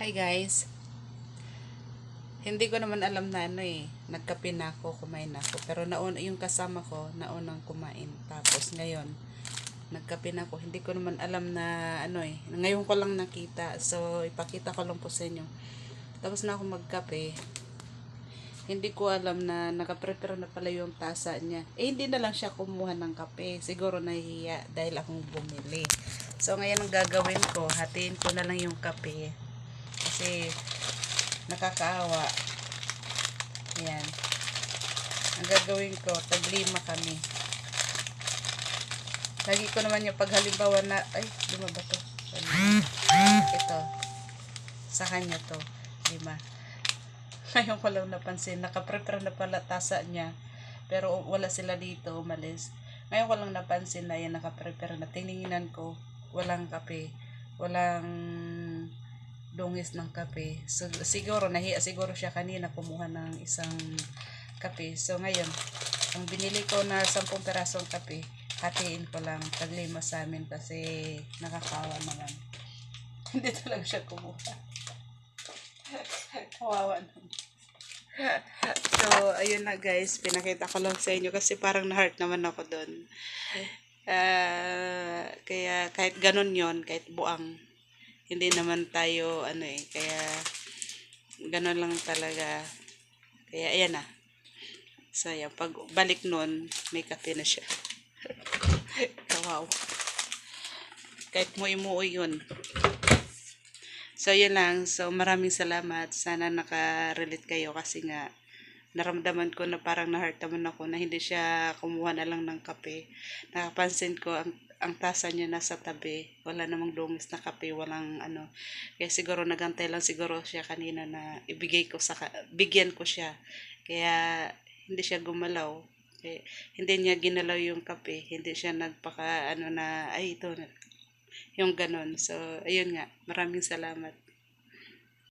Hi guys. Hindi ko naman alam na ano eh. Nagkape na ako, kumain ako. Pero nauna, yung kasama ko, naunang kumain. Tapos ngayon, nagkape na ako. Hindi ko naman alam na ano eh. Ngayon ko lang nakita. So, ipakita ko lang po sa inyo. Tapos na ako magkape. Hindi ko alam na nakaprepare na pala yung tasa niya. Eh, hindi na lang siya kumuha ng kape. Siguro nahihiya dahil akong bumili. So, ngayon ang gagawin ko, hatiin ko na lang yung kape. Kasi, nakakaawa. Ayan. Ang gagawin ko, taglima kami. Lagi ko naman yung pag halimbawa na, ay, lima ba to? Ito. Sa kanya to. Lima. Ngayon ko lang napansin, nakaprepare na pala tasa niya. Pero wala sila dito, umalis. Ngayon ko lang napansin na yan nakaprepare na. Tiningnan ko, walang kape. Walang dungis ng kape. So, siguro, nahiya siguro siya kanina kumuha ng isang kape. So, ngayon, ang binili ko na 10 perasong kape, hatiin ko lang taglima sa amin kasi nakakawa naman. Hindi talaga siya kumuha. Kawawa naman. So, ayun na guys, pinakita ko lang sa inyo kasi parang na-hurt naman ako doon. Ah, kaya kahit ganun yon kahit buang, hindi naman tayo ano eh, kaya ganun lang talaga. Kaya ayan na. So, yan, pag balik nun, may kape na siya. Kawawa. Kahit muwi-muwi yun. So, yun lang. So, maraming salamat. Sana nakarelate kayo kasi nga naramdaman ko na parang na-hurt naman ako na hindi siya kumuha na lang ng kape. Nakapansin ko ang, ang tasa niya nasa tabi. Wala namang dungis na kape, walang ano. Kaya siguro nagantay lang siguro siya kanina na ibigay ko sa bigyan ko siya. Kaya hindi siya gumalaw. Eh, hindi niya ginalaw yung kape. Hindi siya nagpaka ano na ay ito yung ganon. So, ayun nga. Maraming salamat.